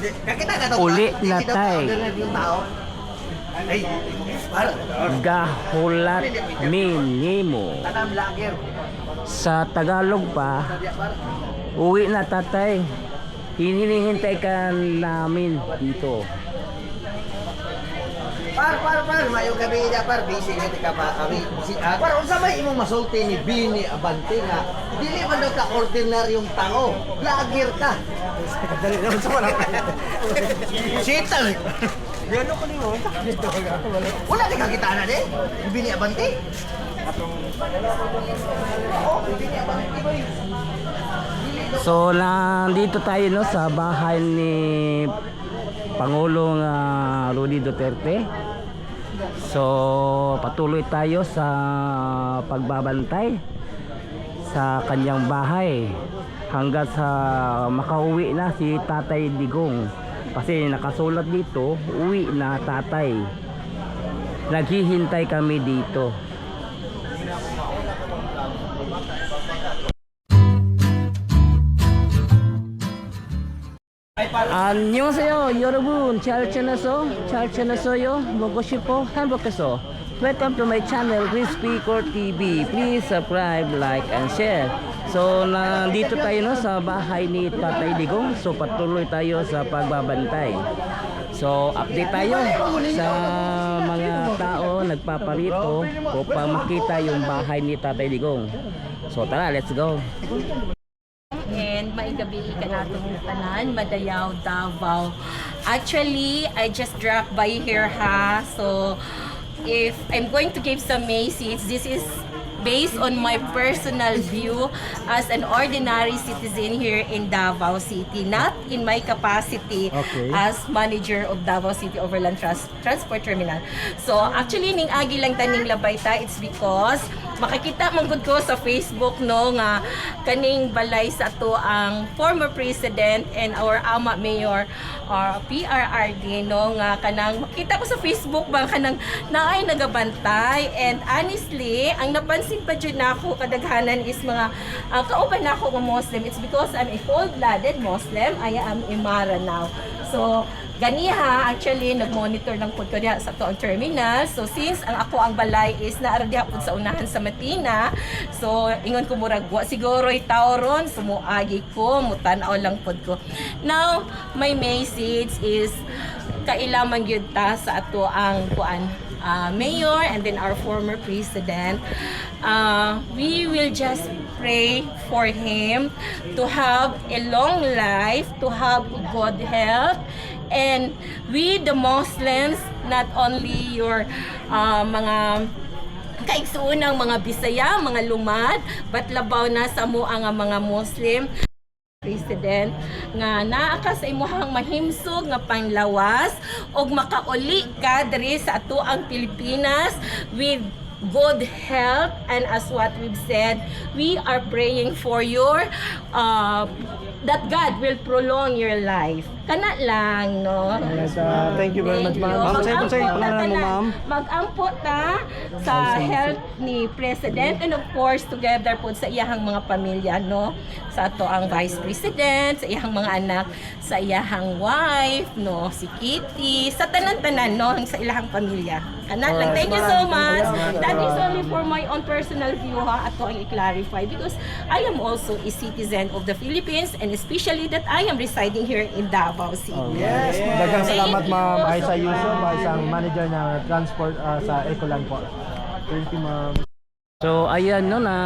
Kakita ka to. Uli na Hindi daw tay. pa-order yung tao. Ay. Gahulat Minimo. Sa Tagalog pa, uwi na tatay. Hinihintay ka namin dito. Par, par, par. Mayo gabi na par. Busy ka ka pa kami. Si, ah, par, unsa may imong masulti ni Bini Abante nga. Dili man daw ka ordinaryong tao. Lager ka. Dali naman sa wala. Sitang. Gano ko nimo? Wala di kakita na di. Bini Abante. Oo, Bini Abante boy. So, nandito tayo no, sa bahay ni Pangulong ah, Rudy Duterte. So, patuloy tayo sa pagbabantay sa kanyang bahay hanggang sa makauwi na si Tatay Digong. Kasi nakasulat dito, uwi na tatay. Naghihintay kami dito. 안녕하세요 여러분 잘 지내서 잘 지내서요 먹고 싶어 행복해서 Welcome to my channel Crispy Core TV Please subscribe, like, and share So nandito tayo no, sa bahay ni Tatay Digong So patuloy tayo sa pagbabantay So update tayo sa mga tao nagpaparito upang makita yung bahay ni Tatay Digong So tara let's go and maigabi ka natong tanan Madayaw Davao. Actually I just dropped by here ha? So if I'm going to give some Macy's this is based on my personal view as an ordinary citizen here in Davao City not in my capacity Okay. as manager of Davao City Overland Trans- Transport Terminal so actually ning agi lang taning labay ta it's because makakita man gud ko sa Facebook no nga kaning balay sa to ang former president and our ama mayor or PRRD no nga kanang makita ko sa Facebook bang kanang naay nagabantay and honestly ang napansin pa jud nako kadaghanan is mga uh, kauban nako nga Muslim. It's because I'm a full-blooded Muslim. I am Imara now. So ganiha actually nag-monitor lang pud ko diha sa toong terminal. So since ang ako ang balay is naara diha pud sa unahan sa Matina so ingon ko murag wa siguro tawron sumuagi ko mutan-aw lang pud ko. Now my message is kailangan gyud ta sa ato ang kuan uh, mayor and then our former president. Uh, we will just pray for him to have a long life to have good health. And we the Muslims not only your uh, mga kaigsuunang mga Bisaya, mga lumad, but labaw na sa mo ang mga Muslim President nga naa ka sa imuhang mahimsog nga panglawas og makauli ka diri sa ato ang Pilipinas. With good health and as what we've said we are praying for your uh, that God will prolong your life. Kana lang no? Yes, uh, thank you very much, ma'am. Ma'am, sa'yo po sa'yo, pangalan mo, ma'am? Mag-ampot ta sa health ni President and of course together po sa iyahang mga pamilya no? Sa ato ang Vice President, sa iyahang mga anak, sa iyahang wife, no, si Kitty, sa tanan-tanan no? Sa ilahang pamilya. Kana lang. Thank you so much. That is my own personal view ha ato ang i-clarify because I am also a citizen of the Philippines and especially that I am residing here in Davao City. Yes, Dagang Thank salamat ma'am Aisa Yusuf, isang manager ng transport uh, sa Ecoland po. Thank you ma'am. So ayan no na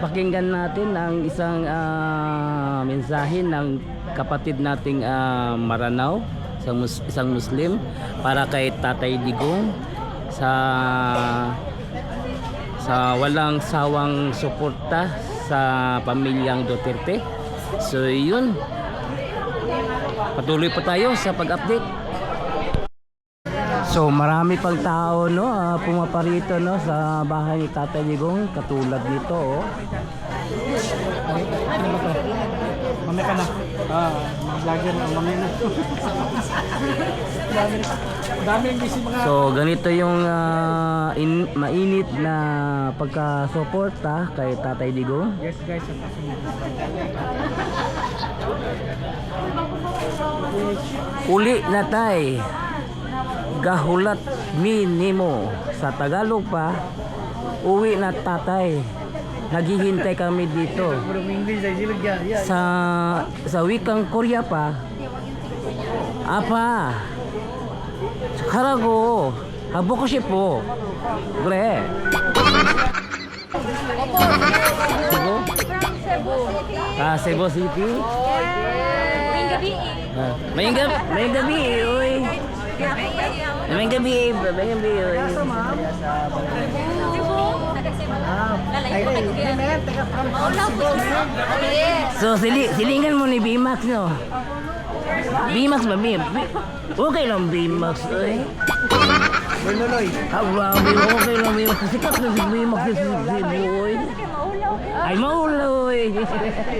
pakinggan natin ang isang ah, mensahe ng kapatid nating ah, Maranao, isang, mus- isang Muslim para kay Tatay Digong sa sa walang sawang suporta sa pamilyang Duterte. So yun. Patuloy pa tayo sa pag-update. So marami pang tao no ah, pumaparito no sa bahay ni Tatay Digong katulad nito oh. Ano ba to? Mamaya ka na. Ah, mga vlogger na, na. Dami, daming busy mga So ganito yung ah, in, mainit na pagka-suporta kay Tatay Digong. Yes guys, ang uli na tay gahulat minimo sa Tagalog pa uwi na tatay naghihintay kami dito. Sa sa wikang Korea pa. Apa? Karago. Habo ko siya po. Gre. Cebu? Ah Cebu City? Ah, Mayang gabi, mayang gabi, uy. Mayang gabi, mayang gabi, uy. So, sili, silingan mo ni Bimax, no? Bimax ba, Bim? Bi- Okay lang, Bimax, uy. Bernuloy. Ah, grabe, okay lang, Bimax. Sikat na si Bimax sa Cebu, uy. Ay, mauloy.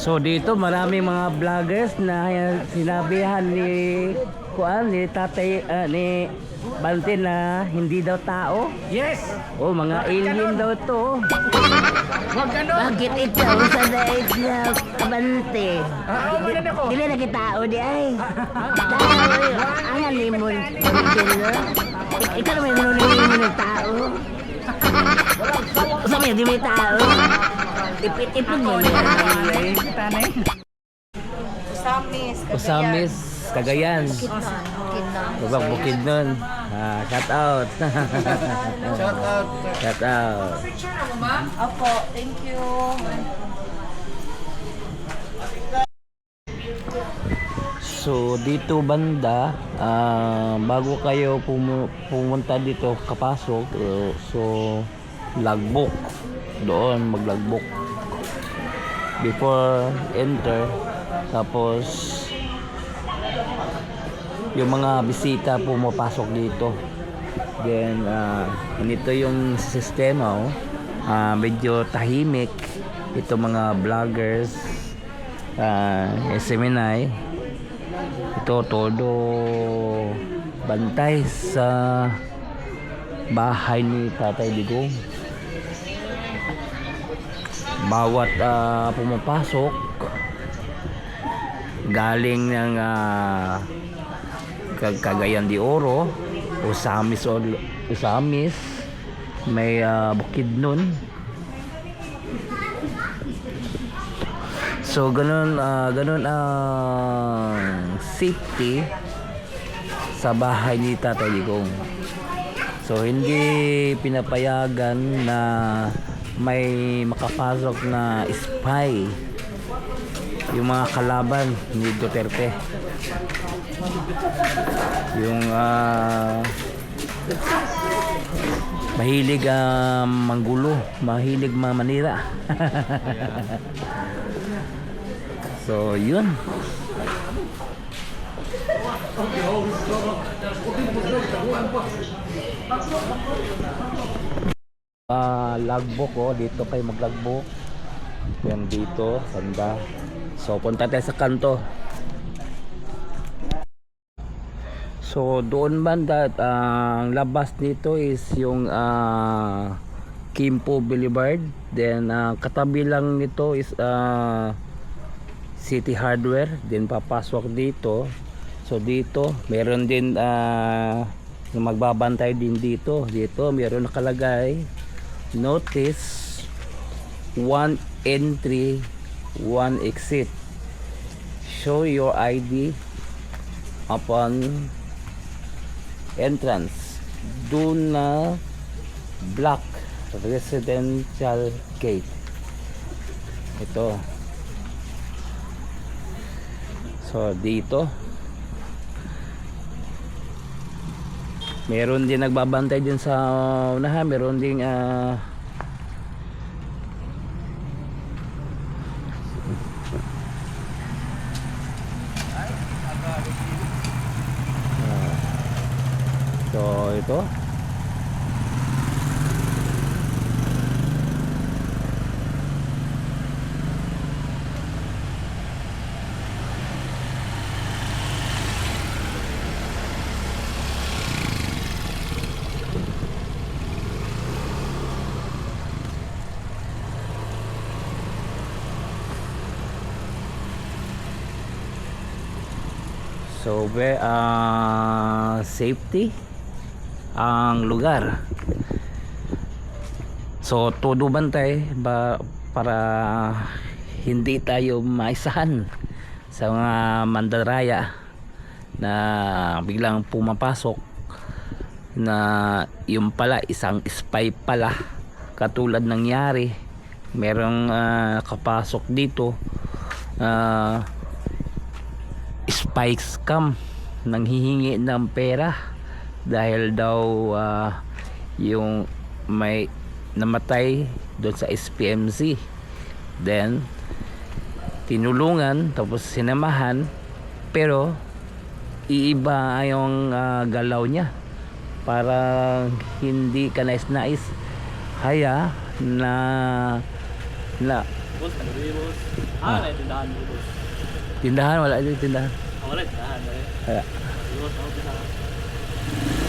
So dito maraming mga vloggers na uh, sinabihan ni kuan ni tatay ah, ni Bante na hindi daw tao. Yes! Oh, mga alien daw to. Wag ano? Bakit ikaw sa daig na Bante? Ah, oh, manan ako. Dili na kita tao di ay. Tao, ang alimon. Ikaw naman nunulungan ng tao. Sabi, di may tao. Ipit-ipit mo na. Tanay. Usamis. Osamis, Cagayan. Bubak bukid nun. Ah, shout out. Shout out. shout out. Opo, thank you. So dito banda, ah, bago kayo pumu- pumunta dito kapasok, uh, so logbook doon maglagbok before enter. Tapos yung mga bisita pumapasok dito. Then ah, ganito yung sistema oh. Ah, medyo tahimik ito mga vloggers uh, SMNI ito todo bantay sa bahay ni Tatay Digong bawat ah, pumapasok galing ng Cag- Cagayan de Oro Usamis o Usamis may ah, bukid nun. So ganun ah, ganun ang safety sa bahay ni Tatay Digong. So hindi pinapayagan na may makapasok na spy. Yung mga kalaban ni Duterte. Yung ah, mahilig ah, manggulo. Mahilig mamanira. So yun ah logbook oh dito kayo maglogbook yan dito banda so punta tayo sa kanto So doon banda ang labas nito is yung ah, Kimpo Boulevard. Then ah, katabi lang nito is ah, City Hardware. Then papasok dito. So dito meron din yung magbabantay din dito. Dito meron nakalagay notice one entry, one exit. Show your ID upon entrance. Do na block residential gate. Ito. So dito meron din nagbabantay din sa unahan meron din ah So ito. So, where, ah, safety ang lugar. So, todo bantay ba para hindi tayo maisahan sa mga mandaraya na biglang pumapasok na yung pala isang spy pala katulad nangyari merong ah, nakapasok dito ah, spy scam nanghihingi ng pera dahil daw ah, yung may namatay doon sa SPMC then tinulungan tapos sinamahan pero iiba yung ah, galaw niya para hindi ka nais-nais haya na na Boss, ano boss? Ah. Ah, na tindahan mo, boss. tindahan wala tindahan 係啦。如果手機啦。